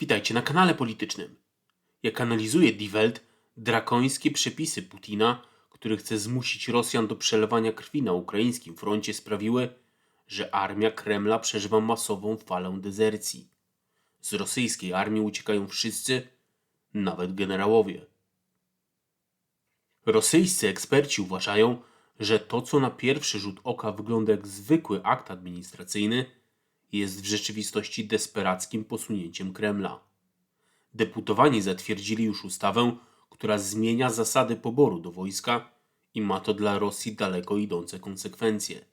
Witajcie na kanale politycznym. Jak analizuje Die Welt, drakońskie przepisy Putina, który chce zmusić Rosjan do przelewania krwi na ukraińskim froncie, sprawiły, że armia Kremla przeżywa masową falę dezercji. Z rosyjskiej armii uciekają wszyscy, nawet generałowie. Rosyjscy eksperci uważają, że to, co na pierwszy rzut oka wygląda jak zwykły akt administracyjny, jest w rzeczywistości desperackim posunięciem Kremla. Deputowani zatwierdzili już ustawę, która zmienia zasady poboru do wojska i ma to dla Rosji daleko idące konsekwencje.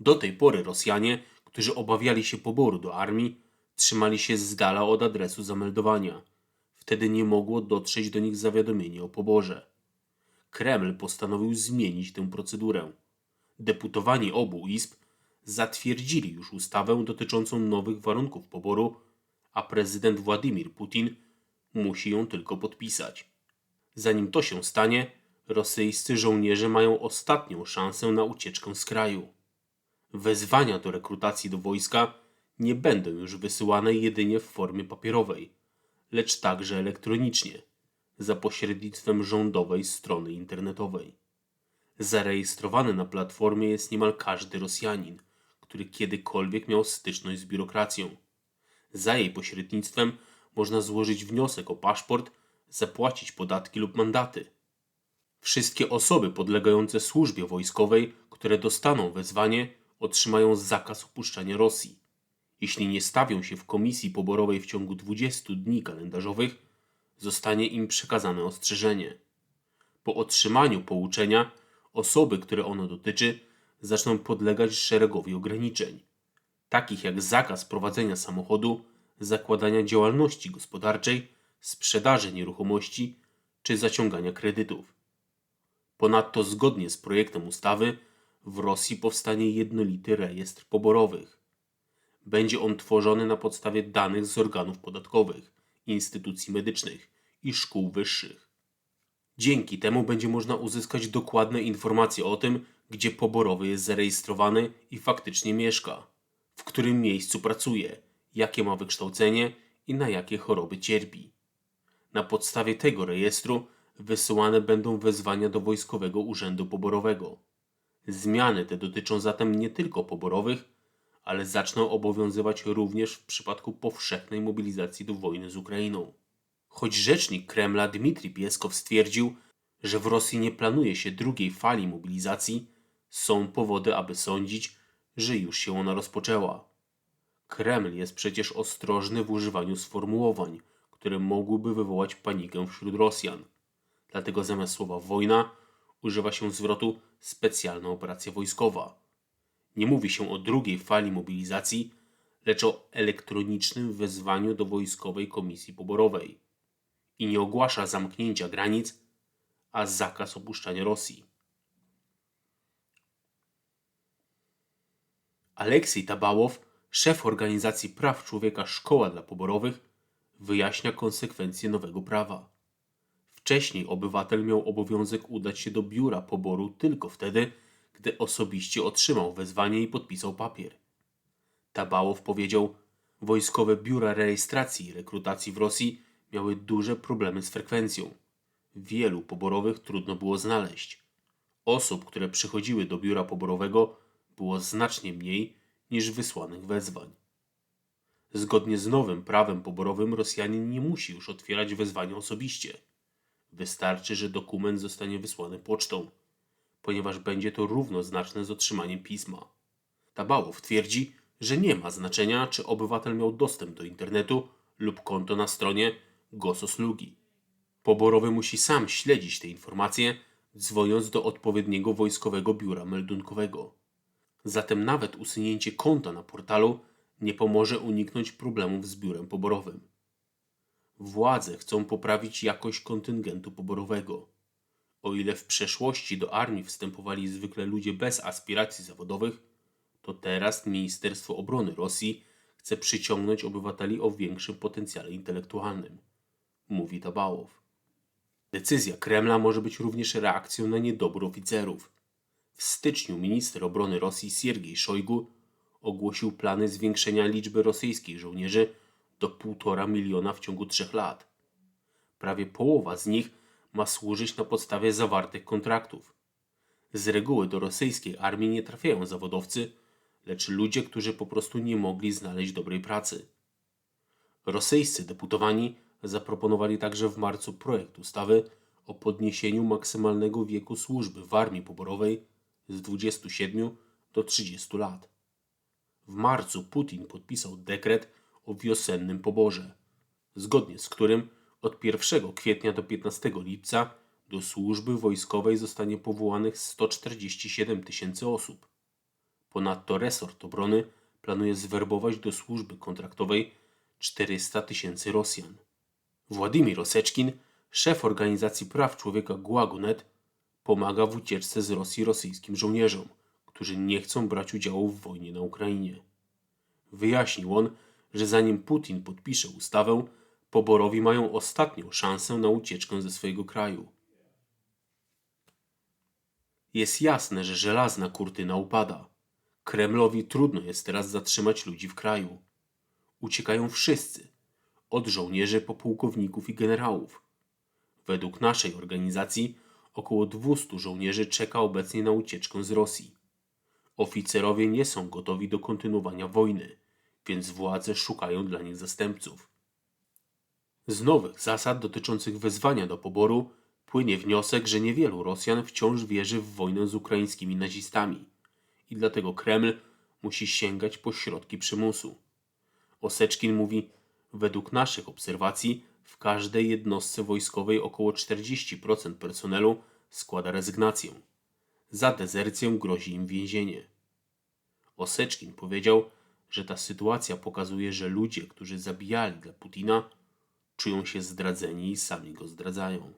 Do tej pory Rosjanie, którzy obawiali się poboru do armii, trzymali się z dala od adresu zameldowania. Wtedy nie mogło dotrzeć do nich zawiadomienie o poborze. Kreml postanowił zmienić tę procedurę. Deputowani obu izb zatwierdzili już ustawę dotyczącą nowych warunków poboru, a prezydent Władimir Putin musi ją tylko podpisać. Zanim to się stanie, rosyjscy żołnierze mają ostatnią szansę na ucieczkę z kraju. Wezwania do rekrutacji do wojska nie będą już wysyłane jedynie w formie papierowej, lecz także elektronicznie, za pośrednictwem rządowej strony internetowej. Zarejestrowany na platformie jest niemal każdy Rosjanin, który kiedykolwiek miał styczność z biurokracją. Za jej pośrednictwem można złożyć wniosek o paszport, zapłacić podatki lub mandaty. Wszystkie osoby podlegające służbie wojskowej, które dostaną wezwanie, otrzymają zakaz opuszczania Rosji. Jeśli nie stawią się w komisji poborowej w ciągu 20 dni kalendarzowych, zostanie im przekazane ostrzeżenie. Po otrzymaniu pouczenia, osoby, które ono dotyczy, zaczną podlegać szeregowi ograniczeń, takich jak zakaz prowadzenia samochodu, zakładania działalności gospodarczej, sprzedaży nieruchomości czy zaciągania kredytów. Ponadto, zgodnie z projektem ustawy, w Rosji powstanie jednolity rejestr poborowych. Będzie on tworzony na podstawie danych z organów podatkowych, instytucji medycznych i szkół wyższych. Dzięki temu będzie można uzyskać dokładne informacje o tym, gdzie poborowy jest zarejestrowany i faktycznie mieszka, w którym miejscu pracuje, jakie ma wykształcenie i na jakie choroby cierpi. Na podstawie tego rejestru wysyłane będą wezwania do Wojskowego Urzędu Poborowego. Zmiany te dotyczą zatem nie tylko poborowych, ale zaczną obowiązywać również w przypadku powszechnej mobilizacji do wojny z Ukrainą. Choć rzecznik Kremla Dmitrij Pieskow stwierdził, że w Rosji nie planuje się drugiej fali mobilizacji, są powody, aby sądzić, że już się ona rozpoczęła. Kreml jest przecież ostrożny w używaniu sformułowań, które mogłyby wywołać panikę wśród Rosjan. Dlatego zamiast słowa wojna używa się zwrotu specjalna operacja wojskowa. Nie mówi się o drugiej fali mobilizacji, lecz o elektronicznym wezwaniu do wojskowej komisji poborowej. I nie ogłasza zamknięcia granic, a zakaz opuszczania Rosji. Aleksiej Tabałow, szef organizacji praw człowieka Szkoła dla Poborowych, wyjaśnia konsekwencje nowego prawa. Wcześniej obywatel miał obowiązek udać się do biura poboru tylko wtedy, gdy osobiście otrzymał wezwanie i podpisał papier. Tabałow powiedział, wojskowe biura rejestracji i rekrutacji w Rosji miały duże problemy z frekwencją. Wielu poborowych trudno było znaleźć. Osób, które przychodziły do biura poborowego, było znacznie mniej niż wysłanych wezwań. Zgodnie z nowym prawem poborowym Rosjanin nie musi już otwierać wezwania osobiście. Wystarczy, że dokument zostanie wysłany pocztą, ponieważ będzie to równoznaczne z otrzymaniem pisma. Tabałow twierdzi, że nie ma znaczenia, czy obywatel miał dostęp do internetu lub konto na stronie Gososlugi. Poborowy musi sam śledzić te informacje, dzwoniąc do odpowiedniego wojskowego biura meldunkowego. Zatem nawet usunięcie konta na portalu nie pomoże uniknąć problemów z biurem poborowym. Władze chcą poprawić jakość kontyngentu poborowego. O ile w przeszłości do armii wstępowali zwykle ludzie bez aspiracji zawodowych, to teraz Ministerstwo Obrony Rosji chce przyciągnąć obywateli o większym potencjale intelektualnym, mówi Tabałow. Decyzja Kremla może być również reakcją na niedobór oficerów. W styczniu minister obrony Rosji Siergiej Szojgu ogłosił plany zwiększenia liczby rosyjskich żołnierzy do 1,5 miliona w ciągu trzech lat. Prawie połowa z nich ma służyć na podstawie zawartych kontraktów. Z reguły do rosyjskiej armii nie trafiają zawodowcy, lecz ludzie, którzy po prostu nie mogli znaleźć dobrej pracy. Rosyjscy deputowani zaproponowali także w marcu projekt ustawy o podniesieniu maksymalnego wieku służby w armii poborowej z 27 do 30 lat. W marcu Putin podpisał dekret o wiosennym poborze, zgodnie z którym od 1 kwietnia do 15 lipca do służby wojskowej zostanie powołanych 147 tysięcy osób. Ponadto resort obrony planuje zwerbować do służby kontraktowej 400 tysięcy Rosjan. Władimir Oseczkin, szef organizacji praw człowieka Guagonet, pomaga w ucieczce z Rosji rosyjskim żołnierzom, którzy nie chcą brać udziału w wojnie na Ukrainie. Wyjaśnił on, że zanim Putin podpisze ustawę, poborowi mają ostatnią szansę na ucieczkę ze swojego kraju. Jest jasne, że żelazna kurtyna upada. Kremlowi trudno jest teraz zatrzymać ludzi w kraju. Uciekają wszyscy, od żołnierzy po pułkowników i generałów. Według naszej organizacji około 200 żołnierzy czeka obecnie na ucieczkę z Rosji. Oficerowie nie są gotowi do kontynuowania wojny, więc władze szukają dla nich zastępców. Z nowych zasad dotyczących wezwania do poboru płynie wniosek, że niewielu Rosjan wciąż wierzy w wojnę z ukraińskimi nazistami i dlatego Kreml musi sięgać po środki przymusu. Oseczkin mówi, według naszych obserwacji w każdej jednostce wojskowej około 40% personelu składa rezygnację. Za dezercję grozi im więzienie. Oseczkin powiedział, że ta sytuacja pokazuje, że ludzie, którzy zabijali dla Putina, czują się zdradzeni i sami go zdradzają.